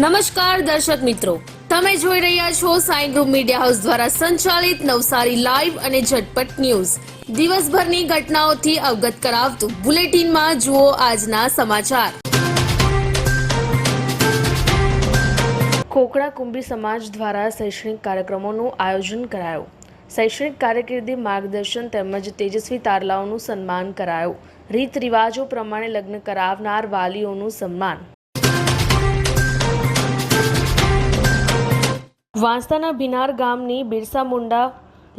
નમસ્કાર દર્શક મિત્રો. તમે જોઈ રહ્યા છો સાઈ ગ્રુપ મીડિયા હાઉસ દ્વારા સંચાલિત નવસારી લાઈવ અને ઝટપટ ન્યૂઝ. દિવસભરની ઘટનાઓથી અવગત કરાવતું બુલેટિનમાં જુઓ આજના સમાચાર. કોકડા કુંભી સમાજ દ્વારા શૈક્ષણિક કાર્યક્રમોનું આયોજન કરાયું. શૈક્ષણિક કારકિર્દી માર્ગદર્શન તેમજ તેજસ્વી તારલાઓનું સન્માન કરાયું. રીત રિવાજો પ્રમાણે લગ્ન કરાવનાર વાલીઓનું સન્માન. વાંસદાના ભિનાર ગામની બિરસા મુંડા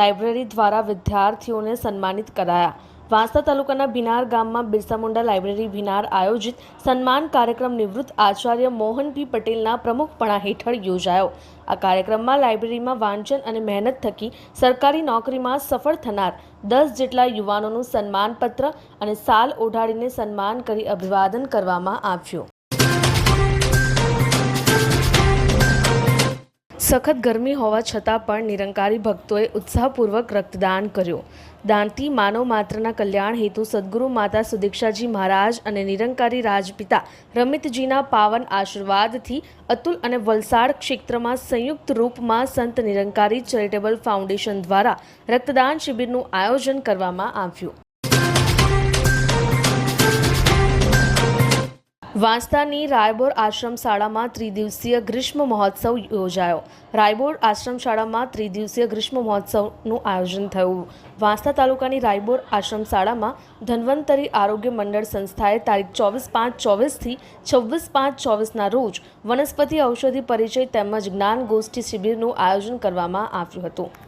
લાઇબ્રેરી દ્વારા વિદ્યાર્થીઓને સન્માનિત કરાયા. વાંસદા તાલુકાના ભિનાર ગામમાં બિરસા મુંડા લાઇબ્રેરી ભિનાર આયોજિત સન્માન કાર્યક્રમ નિવૃત્ત આચાર્ય મોહન પી પટેલના પ્રમુખપણા હેઠળ યોજાયો. આ કાર્યક્રમમાં લાઇબ્રેરીમાં વાંચન અને મહેનત થકી સરકારી નોકરીમાં સફળ થનાર દસ જેટલા યુવાનોનું સન્માનપત્ર અને સાલ ઓઢાડીને સન્માન કરી અભિવાદન કરવામાં આવ્યું. સખત ગરમી હોવા છતાં પણ નિરંકારી ભક્તોએ ઉત્સાહપૂર્વક રક્તદાન કર્યું. દાનથી માનવ માત્રના કલ્યાણ હેતુ સદગુરુ માતા સુદીક્ષાજી મહારાજ અને નિરંકારી રાજપિતા રમિતજીના પાવન આશીર્વાદથી અતુલ અને વલસાડ ક્ષેત્રમાં સંયુક્ત રૂપમાં સંત નિરંકારી ચેરિટેબલ ફાઉન્ડેશન દ્વારા રક્તદાન શિબિરનું આયોજન કરવામાં આવ્યું. વાંસદાની રાયબોર આશ્રમ શાળામાં ત્રિદિવસીય ગ્રીષ્મ મહોત્સવ યોજાયો. રાયબોર આશ્રમ શાળામાં ત્રિદિવસીય ગ્રીષ્મ મહોત્સવનું આયોજન થયું. વાંસદા તાલુકાની રાયબોર આશ્રમ શાળામાં ધન્વંતરી આરોગ્ય મંડળ સંસ્થાએ તારીખ ચોવીસ પાંચ ચોવીસથી છવ્વીસ પાંચ ચોવીસના રોજ વનસ્પતિ ઔષધિ પરિચય તેમજ જ્ઞાન ગોષ્ઠી શિબિરનું આયોજન કરવામાં આવ્યું હતું.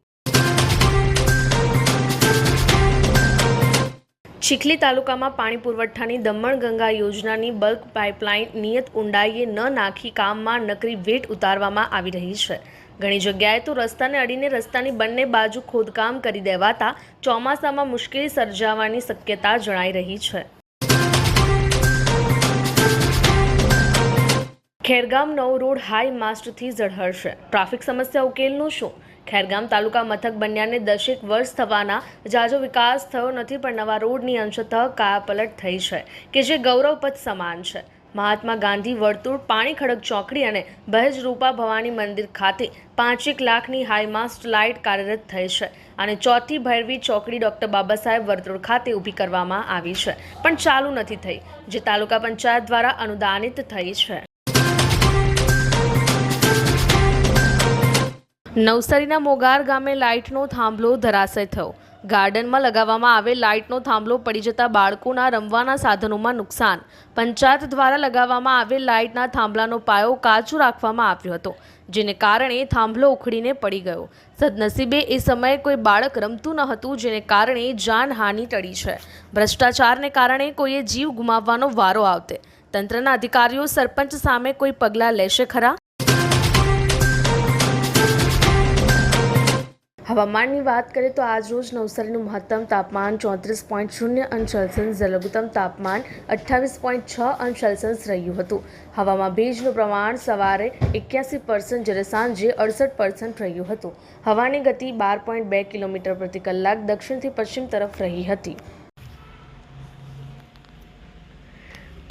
ચીખલી તાલુકામાં પાણી પુરવઠાની દમણગંગા યોજનાની બલ્ક પાઇપલાઇન નિયત ઊંડાઈએ ન નાખી કામમાં નકરી વેટ ઉતારવામાં આવી રહી છે. ઘણી જગ્યાએ તો રસ્તાને અડીને રસ્તાની બંને બાજુ ખોદકામ કરી દેવાતા ચોમાસામાં મુશ્કેલી સર્જાવાની શક્યતા જણાઈ રહી છે. ખેરગામ નવ રોડ હાઈ માસ્ટથી ઝળહળશે. ટ્રાફિક સમસ્યા ઉકેલનું શું? ખેરગામ તાલુકા મથક બન્યાને દસેક વર્ષ થવાના જાજો વિકાસ થયો નથી પણ નવા રોડની અંશતઃ કાયાપલટ થઈ છે, કે જે ગૌરવપથ સમાન છે. મહાત્મા ગાંધી વર્તુળ, પાણી ખડક ચોકડી અને બહેજ રૂપા ભવાની મંદિર ખાતે પાંચેક લાખની હાઈમાસ્ટ લાઇટ કાર્યરત થઈ છે અને ચોથી ભૈરવી ચોકડી ડોક્ટર બાબા સાહેબ વર્તુળ ખાતે ઊભી કરવામાં આવી છે, પણ ચાલુ નથી થઈ, જે તાલુકા પંચાયત દ્વારા અનુદાનિત થઈ છે. નવસારીના મોગાર ગામે લાઇટનો થાંભલો ધરાશય થયો. ગાર્ડનમાં લગાવવામાં આવેલ લાઇટનો થાંભલો પડી જતા બાળકોના રમવાના સાધનોમાં નુકસાન. પંચાયત દ્વારા લગાવવામાં આવેલ લાઇટના થાંભલાનો પાયો કાચો રાખવામાં આવ્યો હતો, જેને કારણે થાંભલો ઉખડીને પડી ગયો. સદનસીબે એ સમયે કોઈ બાળક રમતું ન હતું, જેને કારણે જાનહાનિ ટળી છે. ભ્રષ્ટાચારને કારણે કોઈએ જીવ ગુમાવવાનો વારો આવતે. તંત્રના અધિકારીઓ સરપંચ સામે કોઈ પગલાં લેશે ખરા? હવામાનની વાત કરીએ તો આજ રોજ નવસારીનું મહત્તમ તાપમાન ચોત્રીસ પોઈન્ટ શૂન્ય અંશ સેલ્સિયસ લઘુત્તમ તાપમાન અઠ્ઠાવીસ પોઈન્ટ છ અંશ સેલ્સિયસ રહ્યું હતું. હવામાં ભેજનું પ્રમાણ સવારે એક્યાસી પર્સન્ટ જ્યારે સાંજે અડસઠ પર્સન્ટ રહ્યું હતું. હવાની ગતિ બાર પોઈન્ટ બે કિલોમીટર પ્રતિ કલાક દક્ષિણથી પશ્ચિમ તરફ રહી હતી.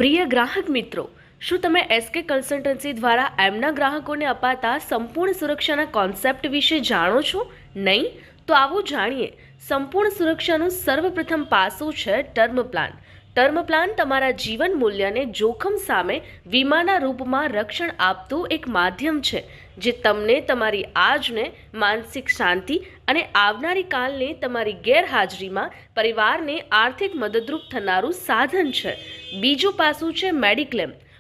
પ્રિય ગ્રાહક મિત્રો, શું તમે એસકે કન્સલ્ટન્સી દ્વારા એમના ગ્રાહકોને અપાતા સંપૂર્ણ સુરક્ષાના કોન્સેપ્ટ વિશે જાણો છો? નહીં? તો આવો જાણીએ. સંપૂર્ણ સુરક્ષાનું સર્વપ્રથમ પાસું છે ટર્મ પ્લાન. ટર્મ પ્લાન તમારા જીવન મૂલ્યને જોખમ સામે વીમાના રૂપમાં રક્ષણ આપતું એક માધ્યમ છે, જે તમને તમારી આજને માનસિક શાંતિ અને આવનારી કાલને તમારી ગેરહાજરીમાં પરિવારને આર્થિક મદદરૂપ થનારું સાધન છે. બીજું પાસું છે મેડિક્લેમ.